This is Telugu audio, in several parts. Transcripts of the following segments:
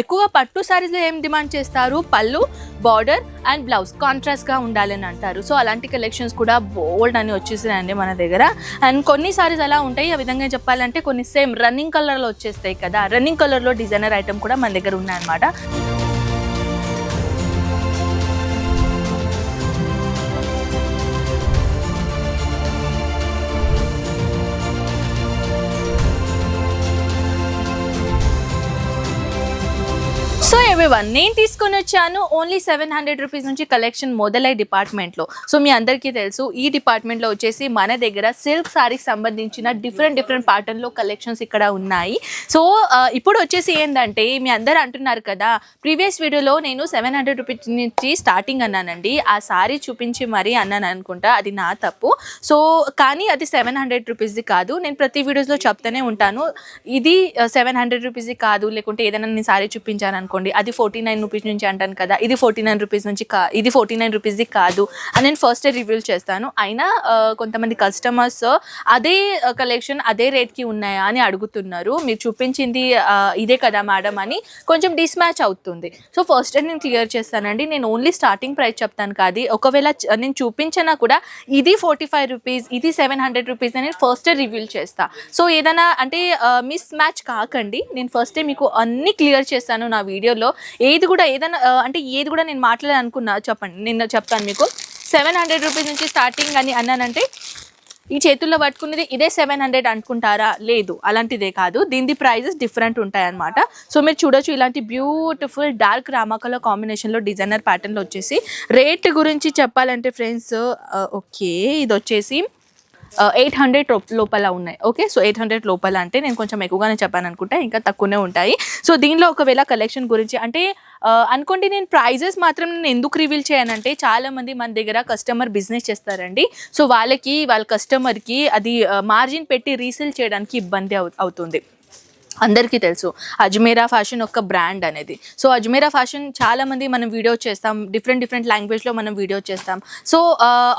ఎక్కువగా పట్టు సారీస్లో ఏం డిమాండ్ చేస్తారు? పళ్ళు బార్డర్ అండ్ బ్లౌజ్ కాంట్రాస్ట్గా ఉండాలని అంటారు. సో అలాంటి కలెక్షన్స్ కూడా బోల్డ్ అని వచ్చేసినాయండి మన దగ్గర. అండ్ కొన్ని సారీస్ అలా ఉంటాయి. ఆ విధంగా చెప్పాలంటే కొన్ని సేమ్ రన్నింగ్ కలర్లో వచ్చేస్తాయి కదా. రన్నింగ్ కలర్లో డిజైనర్ ఐటమ్ కూడా మన దగ్గర ఉన్నాయన్నమాట. వన్ ఎవ్రీవన్ నేను తీసుకొని వచ్చాను. ఓన్లీ సెవెన్ హండ్రెడ్ రూపీస్ నుంచి కలెక్షన్ మొదలై డిపార్ట్మెంట్లో. సో మీ అందరికీ తెలుసు ఈ డిపార్ట్మెంట్లో వచ్చేసి మన దగ్గర సిల్క్ సారీకి సంబంధించిన డిఫరెంట్ డిఫరెంట్ ప్యాటర్న్లో కలెక్షన్స్ ఇక్కడ ఉన్నాయి. సో ఇప్పుడు వచ్చేసి ఏంటంటే మీ అందరు అంటున్నారు కదా ప్రీవియస్ వీడియోలో నేను సెవెన్ హండ్రెడ్ రూపీస్ నుంచి స్టార్టింగ్ అన్నానండి. ఆ సారీ చూపించి మరీ అన్నాను అనుకుంటా అది నా తప్పు. సో కానీ అది సెవెన్ హండ్రెడ్ రూపీస్ది కాదు. నేను ప్రతి వీడియోస్లో చెప్తూనే ఉంటాను. ఇది సెవెన్ హండ్రెడ్ రూపీస్ది కాదు లేకుంటే ఏదైనా నేను సారీ చూపించాను అనుకోండి అది ఫోర్టీ నైన్ రూపీస్ నుంచి అంటాను కదా ఇది ఫోర్టీ నైన్ రూపీస్ నుంచి కా ఇది ఫోర్టీ నైన్ రూపీస్ది కాదు. అని నేను ఫస్ట్ రివ్యూల్ చేస్తాను. అయినా కొంతమంది కస్టమర్స్ అదే కలెక్షన్ అదే రేట్కి ఉన్నాయా అని అడుగుతున్నారు. మీరు చూపించింది ఇదే కదా మేడం అని కొంచెం డిస్మ్యాచ్ అవుతుంది. సో ఫస్ట్ నేను క్లియర్ చేస్తానండి. నేను ఓన్లీ స్టార్టింగ్ ప్రైస్ చెప్తాను కాదు. ఒకవేళ నేను చూపించినా కూడా ఇది ఫార్టీ ఫైవ్ రూపీస్ ఇది సెవెన్ హండ్రెడ్ రూపీస్ అని ఫస్ట్ రివ్యూల్ చేస్తా. సో ఏదైనా అంటే మిస్ మ్యాచ్ కాకండి. నేను ఫస్టే మీకు అన్ని క్లియర్ చేస్తాను నా వీడియోలో. ఏది కూడా ఏదైనా అంటే ఏది కూడా నేను మాట్లాడాలనుకున్నా చెప్పండి నిన్న చెప్తాను మీకు. సెవెన్ హండ్రెడ్ రూపీస్ నుంచి స్టార్టింగ్ అని అన్నానంటే ఈ చేతుల్లో పట్టుకునేది ఇదే సెవెన్ హండ్రెడ్ అనుకుంటారా? లేదు అలాంటిదే కాదు. దీని ప్రైజెస్ డిఫరెంట్ ఉంటాయి అనమాట సో మీరు చూడొచ్చు ఇలాంటి బ్యూటిఫుల్ డార్క్ రామా కలర్ కాంబినేషన్లో డిజైనర్ ప్యాటర్న్లో వచ్చేసి రేట్ గురించి చెప్పాలంటే ఫ్రెండ్స్ ఓకే ఇది వచ్చేసి ఎయిట్ హండ్రెడ్ లోపల ఉన్నాయి. ఓకే సో ఎయిట్ హండ్రెడ్ లోపల అంటే నేను కొంచెం ఎక్కువగానే చెప్పాను అనుకుంటా ఇంకా తక్కువనే ఉంటాయి. సో దీనిలో ఒకవేళ కలెక్షన్ గురించి అంటే అనుకోండి నేను ప్రైజెస్ మాత్రం నేను ఎందుకు రివీల్ చేయనంటే చాలామంది మన దగ్గర కస్టమర్ బిజినెస్ చేస్తారండి. సో వాళ్ళకి వాళ్ళ కస్టమర్కి అది మార్జిన్ పెట్టి రీసేల్ చేయడానికి ఇబ్బంది అవు- అవుతుంది. అందరికీ తెలుసు. అజ్మేరా ఫ్యాషన్ ఒక బ్రాండ్ అనేది. సో అజ్మేరా ఫ్యాషన్ చాలామంది మనం వీడియో చేస్తాం. డిఫరెంట్ డిఫరెంట్ లాంగ్వేజ్లో మనం వీడియో చేస్తాం. సో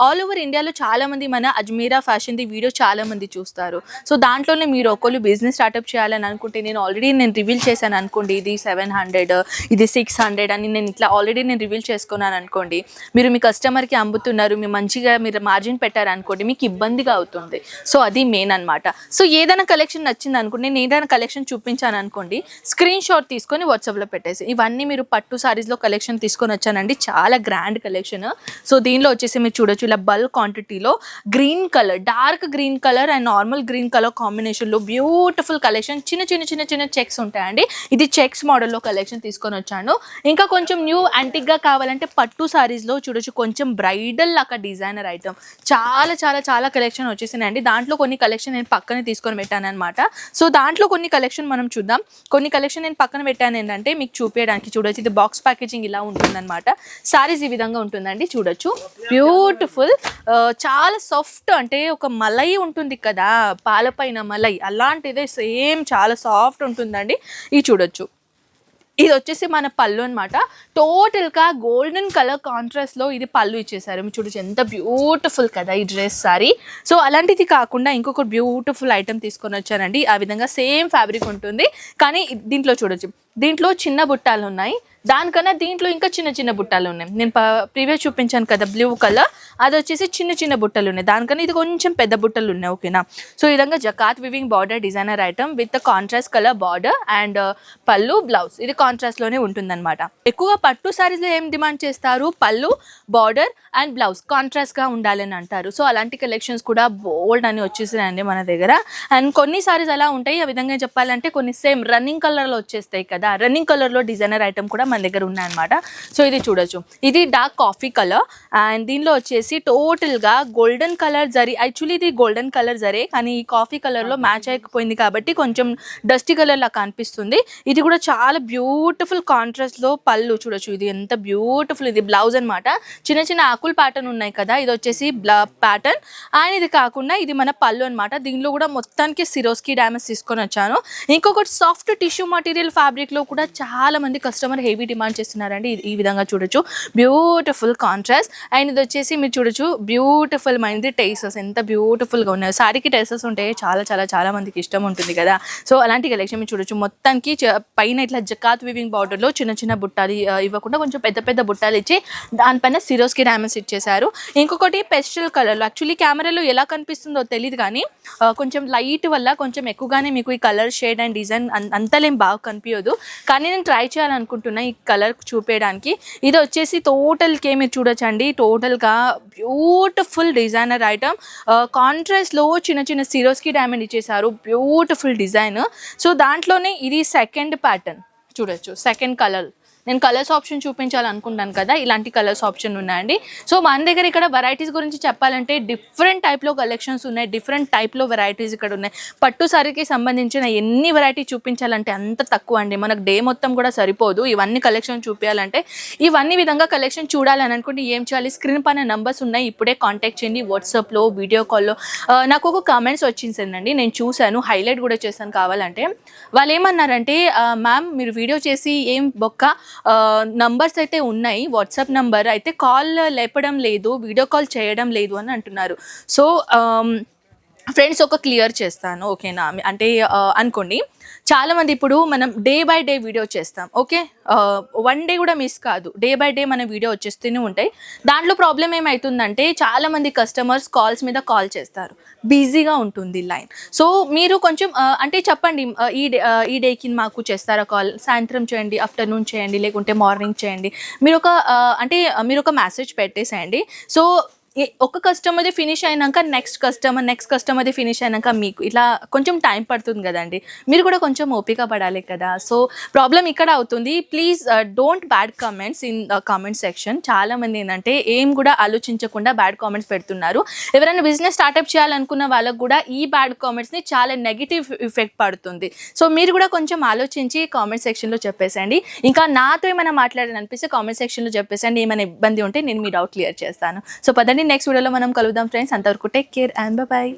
ఆల్ ఓవర్ ఇండియాలో చాలామంది మన అజ్మీరా ఫ్యాషన్ది వీడియో చాలామంది చూస్తారు. సో దాంట్లోనే మీరు ఒకళ్ళు బిజినెస్ స్టార్ట్అప్ చేయాలని అనుకుంటే నేను ఆల్రెడీ నేను రివీల్ చేశాను అనుకోండి. ఇది సెవెన్ హండ్రెడ్ ఇది సిక్స్ హండ్రెడ్ అని నేను ఇట్లా ఆల్రెడీ నేను రివీల్ చేసుకున్నాను అనుకోండి. మీరు మీ కస్టమర్కి అమ్ముతున్నారు మీరు మంచిగా మీరు మార్జిన్ పెట్టారు అనుకోండి మీకు ఇబ్బందిగా అవుతుంది. సో అది మెయిన్ అనమాట సో ఏదైనా కలెక్షన్ నచ్చింది అనుకోండి నేను ఏదైనా కలెక్షన్ చూపించాను అనుకోండి స్క్రీన్ షాట్ తీసుకొని వాట్సాప్లో పెట్టేసి ఇవన్నీ మీరు పట్టు సారీస్లో కలెక్షన్ తీసుకొని వచ్చానండి. చాలా గ్రాండ్ కలెక్షన్ సో దీనిలో వచ్చేసి మీరు చూడొచ్చు ఇలా బల్క్ క్వాంటిటీలో green colour dark green colour and normal green colour కాంబినేషన్లో బ్యూటిఫుల్ కలెక్షన్ చిన్న చిన్న చిన్న చిన్న చెక్స్ ఉంటాయండి. ఇది చెక్స్ మోడల్లో కలెక్షన్ తీసుకొని వచ్చాను. ఇంకా కొంచెం న్యూ యాంటిక్గా కావాలంటే పట్టు సారీస్లో చూడొచ్చు కొంచెం బ్రైడల్ లాగా డిజైనర్ ఐటమ్ చాలా చాలా చాలా కలెక్షన్ వచ్చేసినాయండి. దాంట్లో కొన్ని కలెక్షన్ నేను పక్కనే తీసుకొని పెట్టాను అనమాట సో దాంట్లో కొన్ని కలెక్షన్ మనం చూద్దాం. కొన్ని కలెక్షన్ నేను పక్కన పెట్టాను ఏంటంటే మీకు చూపించడానికి చూడొచ్చు. ఇది బాక్స్ ప్యాకేజింగ్ ఇలా ఉంటుందన్నమాట. సారీస్ ఈ విధంగా ఉంటుందండి చూడొచ్చు. బ్యూటిఫుల్ చాలా సాఫ్ట్ అంటే ఒక మలై ఉంటుంది కదా పాలపైన మలై. అలాంటిదే సేమ్ చాలా సాఫ్ట్ ఉంటుందండి. ఇది చూడొచ్చు. ఇది వచ్చేసి మన పళ్ళు అనమాట టోటల్గా గోల్డెన్ కలర్ కాంట్రాస్ట్లో ఇది పళ్ళు ఇచ్చేసారు. మీరు చూడొచ్చు ఎంత బ్యూటిఫుల్ కదా ఈ డ్రెస్ సారీ. సో అలాంటిది కాకుండా ఇంకొక బ్యూటిఫుల్ ఐటమ్ తీసుకొని వచ్చానండి. ఆ విధంగా సేమ్ ఫ్యాబ్రిక్ ఉంటుంది. కానీ దీంట్లో చూడొచ్చు. దీంట్లో చిన్న బుట్టాలు ఉన్నాయి దానికన్నా దీంట్లో ఇంకా చిన్న చిన్న బుట్టాలు ఉన్నాయి నేను ప్రీవియస్ చూపించాను కదా బ్లూ కలర్. అది వచ్చేసి చిన్న చిన్న బుట్టలు ఉన్నాయి దానికన్నా ఇది కొంచెం పెద్ద బుట్టలు ఉన్నాయి ఓకేనా? సో ఈ విధంగా jacquard weaving border designer item with contrast colour border and uh, పళ్ళు బ్లౌజ్. ఇది కాంట్రాస్ట్లోనే ఉంటుందన్నమాట. ఎక్కువగా పట్టు సారీస్లో ఏం డిమాండ్ చేస్తారు? పళ్ళు బార్డర్ అండ్ బ్లౌజ్. కాంట్రాస్ట్గా ఉండాలని అంటారు. సో అలాంటి కలెక్షన్స్ కూడా బోల్డ్ అని వచ్చేసినాయండి మన దగ్గర. అండ్ కొన్ని సారీస్ అలా ఉంటాయి. ఆ విధంగా చెప్పాలంటే కొన్ని సేమ్ రన్నింగ్ కలర్లో వచ్చేస్తాయి కదా రన్నింగ్ కలర్లో డిజైనర్ ఐటమ్ కూడా మన దగ్గర ఉన్నాయన్నమాట. సో ఇది చూడొచ్చు. ఇది డార్క్ కాఫీ కలర్ అండ్ దీనిలో వచ్చేసి టోటల్గా గోల్డెన్ కలర్ జరీ. యాక్చువల్లీ ఇది గోల్డెన్ కలర్ జరే కానీ ఈ కాఫీ కలర్లో మ్యాచ్ అయిపోయింది కాబట్టి కొంచెం డస్టీ కలర్ లా కనిపిస్తుంది. ఇది కూడా చాలా బ్యూటిఫుల్ కాంట్రాస్ట్లో పళ్ళు చూడొచ్చు. ఇది ఎంత బ్యూటిఫుల్ ఇది బ్లౌజ్ అన్నమాట. చిన్న చిన్న ఆకుల ప్యాటర్న్ ఉన్నాయి కదా. ఇది వచ్చేసి బ్లా ప్యాటర్న్ అండ్ ఇది కాకుండా ఇది మన పళ్ళు అన్నమాట. దీనిలో కూడా మొత్తానికి సిరోస్కి డ్యామేజ్ తీసుకొని వచ్చాను. ఇంకొకటి సాఫ్ట్ టిష్యూ మటీరియల్ ఫ్యాబ్రిక్ లో కూడా చాలా మంది కస్టమర్ హెవీ డిమాండ్ చేస్తున్నారండి. ఈ విధంగా చూడొచ్చు. Beautiful contrast. అండ్ ఇది వచ్చేసి మీరు చూడొచ్చు బ్యూటిఫుల్ మైంది టేసెస్. ఎంత బ్యూటిఫుల్గా ఉన్నాయి. సారీకి టేసెస్ ఉంటే చాలా చాలా చాలా మందికి ఇష్టం ఉంటుంది కదా. సో అలాంటి కలెక్షన్ మీరు చూడొచ్చు. మొత్తానికి పైన ఇట్లా జకాత్ వివింగ్లో చిన్న చిన్న బుట్టాలు ఇవ్వకుండా కొంచెం పెద్ద పెద్ద బుట్టాలు ఇచ్చి దానిపైన సిరోస్కి డ్యామేజ్ ఇచ్చేసారు ఇంకొకటి పెస్టల్ కలర్ యాక్చువల్లీ కెమెరాలో ఎలా కనిపిస్తుందో తెలియదు కానీ కొంచెం లైట్ వల్ల కొంచెం ఎక్కువగానే మీకు ఈ కలర్ షేడ్ అండ్ డిజైన్ అంతలేం బాగా కనిపించదు. కానీ నేను ట్రై చేయాలనుకుంటున్నా ఈ కలర్ చూపేయడానికి. ఇది వచ్చేసి టోటల్కి మీరు చూడొచ్చండి. టోటల్గా బ్యూటిఫుల్ డిజైనర్ ఐటమ్ కాంట్రాస్ట్లో చిన్న చిన్న సిరోస్కి డైమండ్ ఇచ్చేసారు బ్యూటిఫుల్ డిజైన్ సో దాంట్లోనే ఇది సెకండ్ ప్యాటర్న్ చూడొచ్చు. సెకండ్ కలర్ నేను కలర్స్ ఆప్షన్ చూపించాలనుకుంటాను కదా ఇలాంటి కలర్స్ ఆప్షన్ ఉన్నాయండి. సో మన దగ్గర ఇక్కడ వెరైటీస్ గురించి చెప్పాలంటే డిఫరెంట్ టైప్లో కలెక్షన్స్ ఉన్నాయి డిఫరెంట్ టైప్లో వెరైటీస్ ఇక్కడ ఉన్నాయి. పట్టు సారీకి సంబంధించిన ఎన్ని వెరైటీ చూపించాలంటే అంత తక్కువ అండి. మనకు డే మొత్తం కూడా సరిపోదు. ఇవన్నీ కలెక్షన్ చూపించాలంటే ఇవన్నీ విధంగా కలెక్షన్ చూడాలని అనుకుంటే ఏం చేయాలి? స్క్రీన్ పైన నంబర్స్ ఉన్నాయి. ఇప్పుడే కాంటాక్ట్ చేయండి వాట్సాప్లో వీడియో కాల్లో నాకు ఒక కామెంట్స్ వచ్చిందండి. నేను చూశాను హైలైట్ కూడా చేశాను కావాలంటే. వాళ్ళు ఏమన్నారంటే మ్యామ్ మీరు వీడియో చేసి ఏం బొక్క? నంబర్స్ అయితే ఉన్నాయి. వాట్సాప్ నంబర్ అయితే కాల్ లేపడం లేదు వీడియో కాల్ చేయడం లేదు అని అంటున్నారు. సో um, ఫ్రెండ్స్ ఒక క్లియర్ చేస్తాను ఓకేనా అంటే అనుకోండి. చాలామంది ఇప్పుడు మనం డే బై డే వీడియో చేస్తాం ఓకే వన్ డే కూడా మిస్ కాదు. డే బై డే మన వీడియో వచ్చేస్తూనే ఉంటాయి. దాంట్లో ప్రాబ్లం ఏమవుతుందంటే చాలామంది కస్టమర్స్ కాల్స్ మీద కాల్ చేస్తారు. బిజీగా ఉంటుంది లైన్. సో మీరు కొంచెం అంటే చెప్పండి ఈ డే ఈ డేకి మాకు చేస్తారా కాల్ సాయంత్రం చేయండి ఆఫ్టర్నూన్ చేయండి లేకుంటే మార్నింగ్ చేయండి. మీరు ఒక అంటే మీరు ఒక మెసేజ్ పెట్టేసేయండి. సో ఒక కస్టమర్ది ఫినిష్ అయినాక నెక్స్ట్ కస్టమర్ నెక్స్ట్ కస్టమర్ది ఫినిష్ అయినాక మీకు ఇట్లా కొంచెం టైం పడుతుంది కదండి. మీరు కూడా కొంచెం ఓపిక పడాలి కదా. సో ప్రాబ్లం ఇక్కడ అవుతుంది. Please don't bad comments in comment section చాలామంది ఏంటంటే ఏం కూడా ఆలోచించకుండా బ్యాడ్ కామెంట్స్ పెడుతున్నారు. ఎవరైనా బిజినెస్ స్టార్ట్అప్ చేయాలనుకున్న వాళ్ళకు కూడా ఈ బ్యాడ్ కామెంట్స్ని చాలా నెగిటివ్ ఇఫెక్ట్ పడుతుంది. సో మీరు కూడా కొంచెం ఆలోచించి కామెంట్ సెక్షన్లో చెప్పేసండి. ఇంకా నాతో ఏమైనా మాట్లాడాలని అనిపిస్తే కామెంట్ సెక్షన్లో చెప్పేసండి. ఏమైనా ఇబ్బంది ఉంటే నేను మీ డౌట్ క్లియర్ చేస్తాను. సో పదండి నెక్స్ట్ వీడియోలో మనం కలుద్దాం ఫ్రెండ్స్ అంతవరకు టేక్ కేర్ అండ్ బాయ్